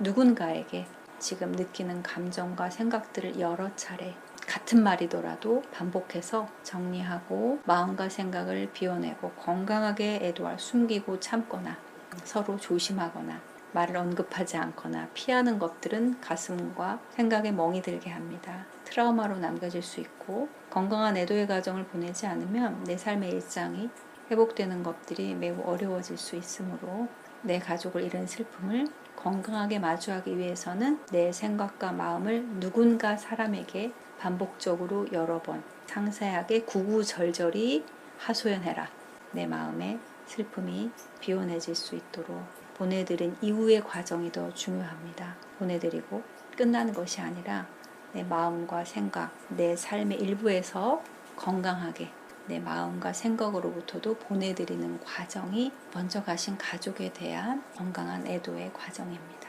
누군가에게 지금 느끼는 감정과 생각들을 여러 차례 같은 말이더라도 반복해서 정리하고 마음과 생각을 비워내고 건강하게 애도할 숨기고 참거나 서로 조심하거나 말을 언급하지 않거나 피하는 것들은 가슴과 생각에 멍이 들게 합니다. 트라우마로 남겨질 수 있고 건강한 애도의 과정을 보내지 않으면 내 삶의 일상이 회복되는 것들이 매우 어려워질 수 있으므로 내 가족을 잃은 슬픔을 건강하게 마주하기 위해서는 내 생각과 마음을 누군가 사람에게 반복적으로 여러 번 상세하게 구구절절히 하소연해라. 내 마음의 슬픔이 비워내질 수 있도록 보내드린 이후의 과정이 더 중요합니다. 보내드리고 끝나는 것이 아니라 내 마음과 생각, 내 삶의 일부에서 건강하게 내 마음과 생각으로부터도 보내드리는 과정이 먼저 가신 가족에 대한 건강한 애도의 과정입니다.